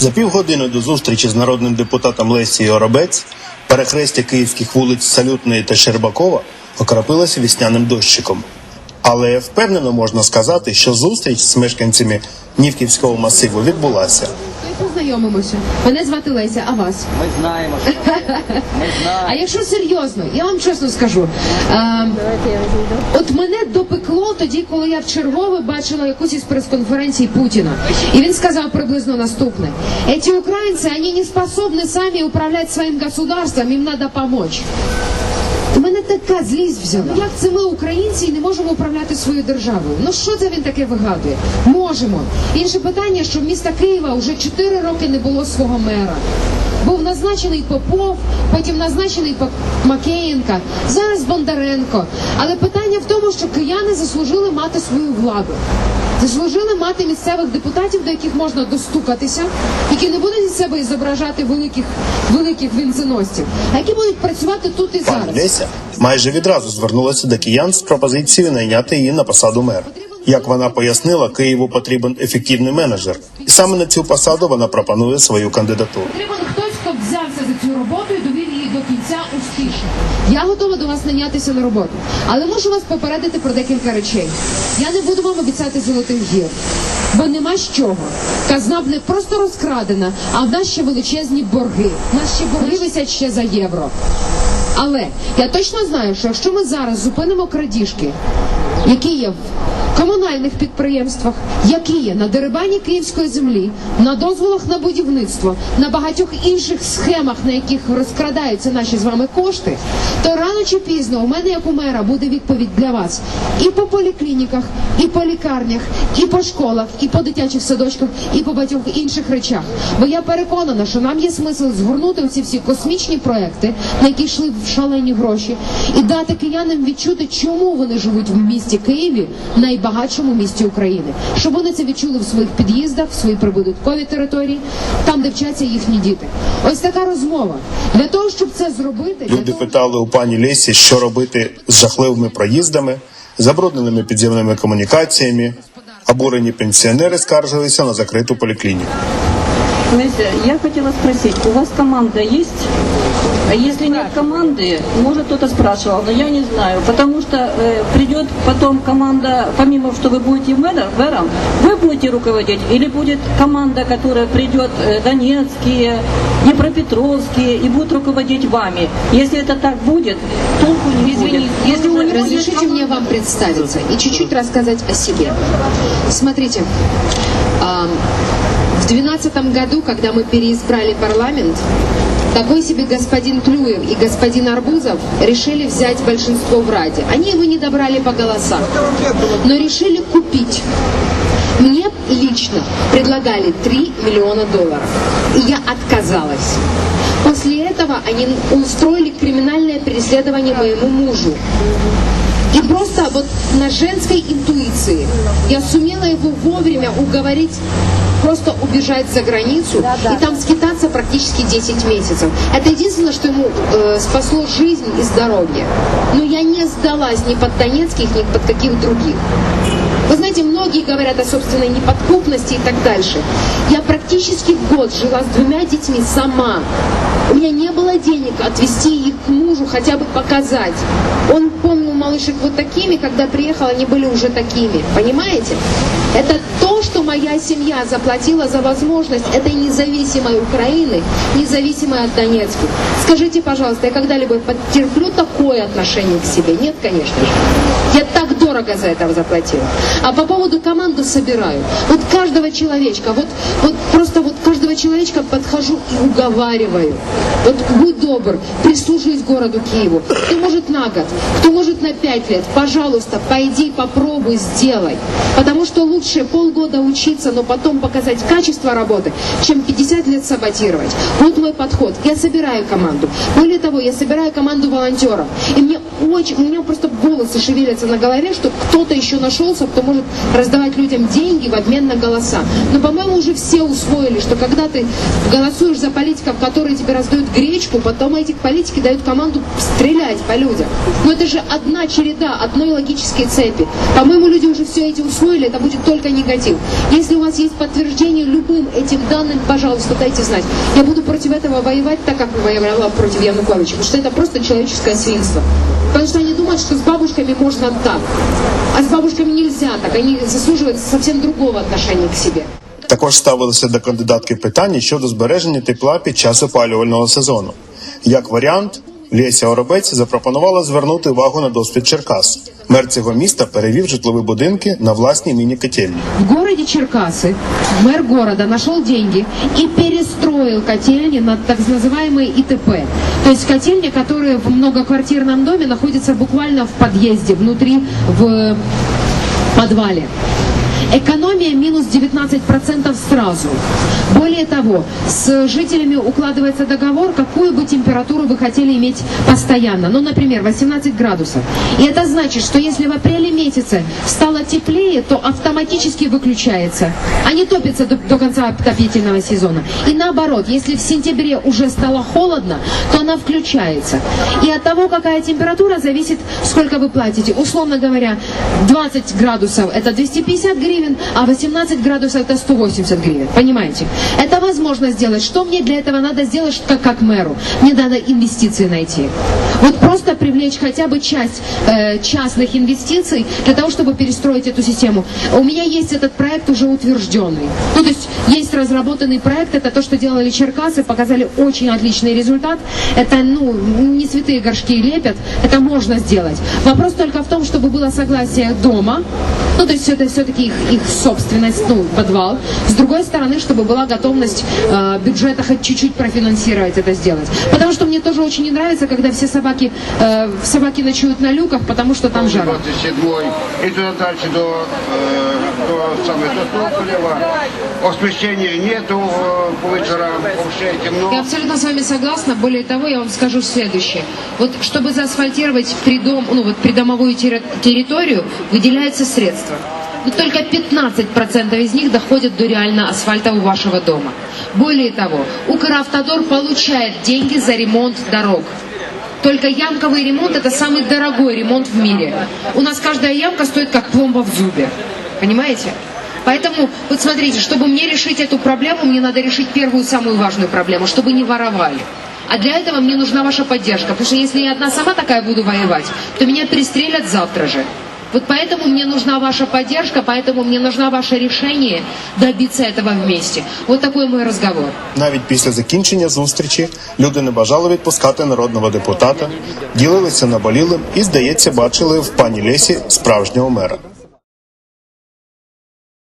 За півгодини до зустрічі з народним депутатом Лесією Оробець перехрестя київських вулиць Салютної та Щербакова окропилося вісняним дощиком. Але впевнено можна сказати, що зустріч з мешканцями Нівківського масиву відбулася Ми познайомимося. Мене звати Леся, а вас? Ми знаємо, що таке. Ми А знаємо. якщо серйозно, я вам чесно скажу. А, от мене допекло тоді, коли я в чергове бачила якусь із прес-конференцій Путіна. І він сказав приблизно наступне. Эти украинцы, они не способны сами управлять своим государством, им надо помочь. Мене така злість взяла. Ну, Як це ми, українці, не можемо управляти своєю державою? Ну що це він таке вигадує? Можемо. Інше питання, що в міста Києва вже 4 роки не було свого мера. Був назначений Попов, потім назначений Макеєнка, зараз Бондаренко. Але питання в тому, що кияни заслужили мати свою владу. Заслужили мати місцевих депутатів, до яких можна достукатися, які не будуть із себе зображати великих великих вінценосців, а які будуть працювати тут і Пані зараз. Леся майже відразу звернулася до киян з пропозицією найняти її на посаду мера. Як вона пояснила, Києву потрібен ефективний менеджер, і саме на цю посаду вона пропонує свою кандидатуру. Потрібен хтось, хто взявся за цю роботу і довів до кінця успішно. Я готова до вас нанятися на роботу, але можу вас попередити про декілька речей. Я не буду вам обіцяти золотих гір, бо нема з чого. Казна б не просто розкрадена, а в нас ще величезні борги. У нас ще борги висять ще за євро. Але я точно знаю, що якщо ми зараз зупинимо крадіжки, які є комунальних підприємствах, які є на дерибані київської землі, на дозволах на будівництво, на багатьох інших схемах, на яких розкрадаються наші з вами кошти, то рано чи пізно у мене, як у мера, буде відповідь для вас і по поліклініках, і по лікарнях, і по школах, і по дитячих садочках, і по багатьох інших речах. Бо я переконана, що нам є смисл згорнути ці всі космічні проекти, на які йшли в шалені гроші, і дати киянам відчути, чому вони живуть в місті Києві, найбагатшому місті України, щоб вони це відчули в своїх під'їздах, в своїй прибудинковій території, там, де вчаться їхні діти. Ось така розмова. Для того, щоб це зробити, Люди того, питали у пані Лесі, що робити з жахливими проїздами, забрудненими підземними комунікаціями. Обурені пенсіонери скаржилися на закриту поліклініку. Я хотела спросить, у вас команда есть? А если нет команды, может кто-то спрашивал, но я не знаю, потому что э, придет потом команда, помимо что вы будете мэром, мэром, вы будете руководить, или будет команда, которая придет э, Донецкие, Днепропетровские и будет руководить вами. Если это так будет, толку не будет. Если есть Разрешите мне вам представиться и чуть-чуть рассказать о себе. Смотрите, в 2012 году, когда мы переизбрали парламент, такой себе господин Клюев и господин Арбузов решили взять большинство в Раде. Они его не добрали по голосам, но решили купить. Мне лично предлагали 3 миллиона долларов, и я отказалась. После этого они устроили криминальное преследование моему мужу. И просто вот на женской интуиции я сумела его вовремя уговорить просто убежать за границу и там скитаться практически 10 месяцев. Это единственное, что ему э, спасло жизнь и здоровье. Но я не сдалась ни под Донецких, ни под каких других. Вы знаете, многие говорят о собственной неподкупности и так дальше. Я практически год жила с двумя детьми сама. У меня не было денег отвезти их к мужу, хотя бы показать. Он помнил малышек вот такими, когда приехал, они были уже такими. Понимаете? Это то, что моя семья заплатила за возможность этой независимой Украины, независимой от Донецка. Скажите, пожалуйста, я когда-либо потерплю такое отношение к себе? Нет, конечно же. Я так дорого за это заплатила. А по поводу команду собираю. Вот каждого человечка, вот, вот просто вот каждого человечка подхожу и уговариваю. Вот будь добр, прислушаюсь к городу Киеву. Кто может на год, кто может на пять лет, пожалуйста, пойди, попробуй, сделай. Потому что лучше полгода учиться, но потом показать качество работы, чем 50 лет саботировать. Вот мой подход. Я собираю команду. Более того, я собираю команду волонтеров. И мне очень, у меня просто волосы шевелятся на голове, что кто-то еще нашелся, кто может раздавать людям деньги в обмен на голоса. Но, по-моему, уже все усвоили, что когда когда ты голосуешь за политиков, которые тебе раздают гречку, потом эти политики дают команду стрелять по людям. Но это же одна череда, одной логической цепи. По-моему, люди уже все эти усвоили, это будет только негатив. Если у вас есть подтверждение любым этим данным, пожалуйста, дайте знать. Я буду против этого воевать так, как воевала против Януковича, потому что это просто человеческое свинство. Потому что они думают, что с бабушками можно так, а с бабушками нельзя так. Они заслуживают совсем другого отношения к себе. Також ставилися до кандидатки питання щодо збереження тепла під час опалювального сезону. Як варіант, Леся Оробець запропонувала звернути увагу на досвід Черкас. Мер цього міста перевів житлові будинки на власні міні-котельні. В городе Черкасы мэр города нашел деньги и перестроил котельни на так называемые ИТП. То есть котельни, которые в многоквартирном доме находятся буквально в подъезде, внутри, в подвале. Экономия минус 19% сразу. Более того, с жителями укладывается договор, какую бы температуру вы хотели иметь постоянно. Ну, например, 18 градусов. И это значит, что если в апреле месяце стало теплее, то автоматически выключается. А не топится до, до конца отопительного сезона. И наоборот, если в сентябре уже стало холодно, то она включается. И от того, какая температура, зависит, сколько вы платите. Условно говоря, 20 градусов это 250 гривен, а 18 градусов это 180 гривен. Понимаете? Это возможно сделать. Что мне для этого надо сделать, как, как мэру? Мне надо инвестиции найти. Вот просто привлечь хотя бы часть э, частных инвестиций для того, чтобы перестроить эту систему. У меня есть этот проект уже утвержденный. Ну, то есть есть разработанный проект, это то, что делали Черкасы, показали очень отличный результат. Это, ну, не святые горшки лепят, это можно сделать. Вопрос только в том, чтобы было согласие дома, ну, то есть это все-таки их, их собственность, ну, подвал. С другой стороны, чтобы была готовность э, бюджета хоть чуть-чуть профинансировать это сделать. Потому что мне тоже очень не нравится, когда все собаки, э, собаки ночуют на люках, потому что там жара. 27 и туда дальше до, э, до, самой, до Тополева. Освещения нету по вечерам, вообще темно. Я абсолютно с вами согласна. Более того, я вам скажу следующее. Вот чтобы заасфальтировать придом, ну, вот придомовую терри- территорию, выделяются средства. Но только 15% из них доходят до реально асфальта у вашего дома. Более того, Укравтодор получает деньги за ремонт дорог. Только ямковый ремонт это самый дорогой ремонт в мире. У нас каждая ямка стоит как пломба в зубе. Понимаете? Поэтому, вот смотрите, чтобы мне решить эту проблему, мне надо решить первую, самую важную проблему, чтобы не воровали. А для этого мне нужна ваша поддержка, потому что если я одна сама такая буду воевать, то меня перестрелят завтра же. Вот поэтому мне нужна ваша поддержка, поэтому мне нужно ваше решение добиться этого вместе. Вот такой мой разговор. Навіть після закінчення зустрічі люди не бажали відпускати народного депутата, ділилися наболілим і, здається, бачили в пані Лесі справжнього мера.